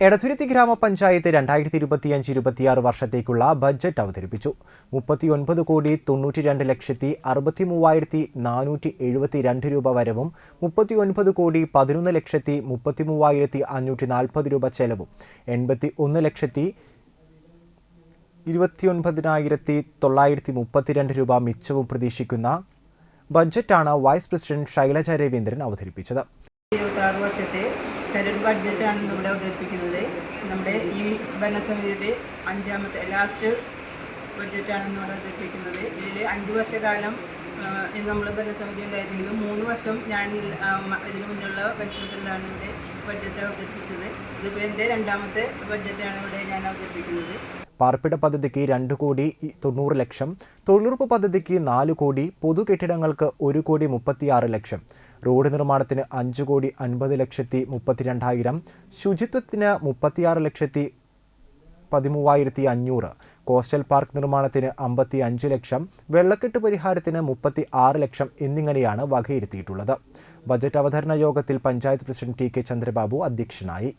എടത്തുരുത്തി ഗ്രാമപഞ്ചായത്ത് രണ്ടായിരത്തി ഇരുപത്തിയഞ്ച് ഇരുപത്തിയാറ് വർഷത്തേക്കുള്ള ബഡ്ജറ്റ് അവതരിപ്പിച്ചു. മുപ്പത്തിയൊൻപത് കോടി തൊണ്ണൂറ്റി രണ്ട് ലക്ഷത്തി അറുപത്തി മൂവായിരത്തി നാനൂറ്റി എഴുപത്തി രണ്ട് രൂപ വരവും മുപ്പത്തിയൊൻപത് കോടി പതിനൊന്ന് ലക്ഷത്തി മുപ്പത്തി മൂവായിരത്തി അഞ്ഞൂറ്റി നാൽപ്പത് രൂപ ചെലവും എൺപത്തി ഒന്ന് ലക്ഷത്തി ഇരുപത്തിയൊൻപതിനായിരത്തി തൊള്ളായിരത്തി മുപ്പത്തിരണ്ട് രൂപ മിച്ചവും പ്രതീക്ഷിക്കുന്ന ബഡ്ജറ്റാണ് വൈസ് പ്രസിഡന്റ് ശൈലജ രവീന്ദ്രൻ അവതരിപ്പിച്ചത്. ഇരുപത്താറ് വർഷത്തെ കരട് ബഡ്ജറ്റാണ് ഇവിടെ അവതരിപ്പിക്കുന്നത്. നമ്മുടെ ഈ ഭരണസമിതിയുടെ അഞ്ചാമത്തെ ലാസ്റ്റ് ബഡ്ജറ്റാണ് ഇവിടെ അവതരിപ്പിക്കുന്നത്. ഇതിൽ അഞ്ച് വർഷക്കാലം നമ്മൾ ഭരണസമിതി ഉണ്ടായിരുന്നെങ്കിലും മൂന്ന് വർഷം ഞാൻ ഇതിനു മുന്നുള്ള വൈസ് പ്രസിഡന്റാണ് ഇവിടെ ബഡ്ജറ്റ് അവതരിപ്പിച്ചത്. ഇതിപ്പോൾ എന്റെ രണ്ടാമത്തെ ബഡ്ജറ്റാണ് ഇവിടെ ഞാൻ അവതരിപ്പിക്കുന്നത്. പാർപ്പിട പദ്ധതിക്ക് രണ്ട് കോടി തൊണ്ണൂറ് ലക്ഷം തൊഴിലുറപ്പ് പദ്ധതിക്ക് നാല് കോടി പൊതു കെട്ടിടങ്ങൾക്ക് ഒരു കോടി മുപ്പത്തിയാറ് ലക്ഷം റോഡ് നിർമ്മാണത്തിന് അഞ്ച് കോടി അൻപത് ലക്ഷത്തി മുപ്പത്തിരണ്ടായിരം ശുചിത്വത്തിന് മുപ്പത്തിയാറ് ലക്ഷത്തി പതിമൂവായിരത്തി അഞ്ഞൂറ് കോസ്റ്റൽ പാർക്ക് നിർമ്മാണത്തിന് അമ്പത്തി അഞ്ച് ലക്ഷം വെള്ളക്കെട്ട് പരിഹാരത്തിന് മുപ്പത്തി ആറ് ലക്ഷം എന്നിങ്ങനെയാണ് വകയിരുത്തിയിട്ടുള്ളത്. ബജറ്റ് അവതരണ യോഗത്തിൽ panchayat president T K Chandrababu അധ്യക്ഷനായി.